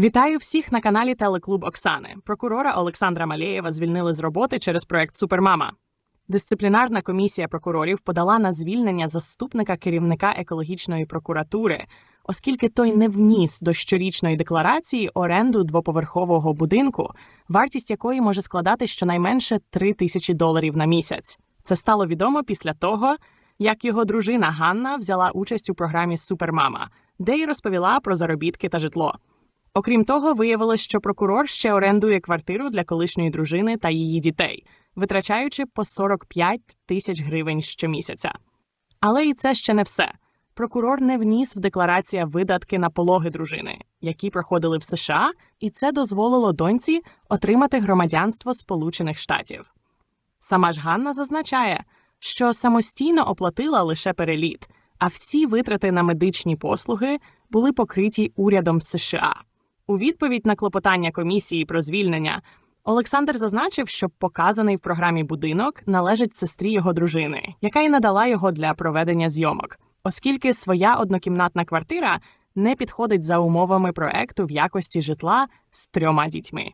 Вітаю всіх на каналі Телеклуб Оксани. Прокурора Олександра Малєєва звільнили з роботи через проект Супермама. Дисциплінарна комісія прокурорів подала на звільнення заступника керівника екологічної прокуратури, оскільки той не вніс до щорічної декларації оренду двоповерхового будинку, вартість якої може складати щонайменше 3 тисячі доларів на місяць. Це стало відомо після того, як його дружина Ганна взяла участь у програмі Супермама, де й розповіла про заробітки та житло. Окрім того, виявилось, що прокурор ще орендує квартиру для колишньої дружини та її дітей, витрачаючи по 45 тисяч гривень щомісяця. Але і це ще не все. Прокурор не вніс в декларація видатки на пологи дружини, які проходили в США, і це дозволило доньці отримати громадянство Сполучених Штатів. Сама ж Ганна зазначає, що самостійно оплатила лише переліт, а всі витрати на медичні послуги були покриті урядом США. У відповідь на клопотання комісії про звільнення Олександр зазначив, що показаний в програмі будинок належить сестрі його дружини, яка й надала його для проведення зйомок, оскільки своя однокімнатна квартира не підходить за умовами проекту в якості житла з трьома дітьми.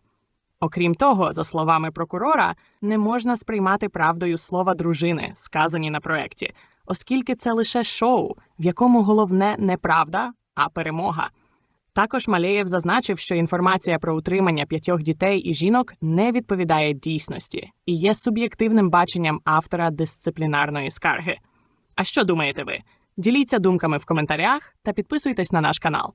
Окрім того, за словами прокурора, не можна сприймати правдою слова дружини, сказані на проекті, оскільки це лише шоу, в якому головне не правда, а перемога. Також Малеєв зазначив, що інформація про утримання п'ятьох дітей і жінок не відповідає дійсності і є суб'єктивним баченням автора дисциплінарної скарги. А що думаєте ви? Діліться думками в коментарях та підписуйтесь на наш канал.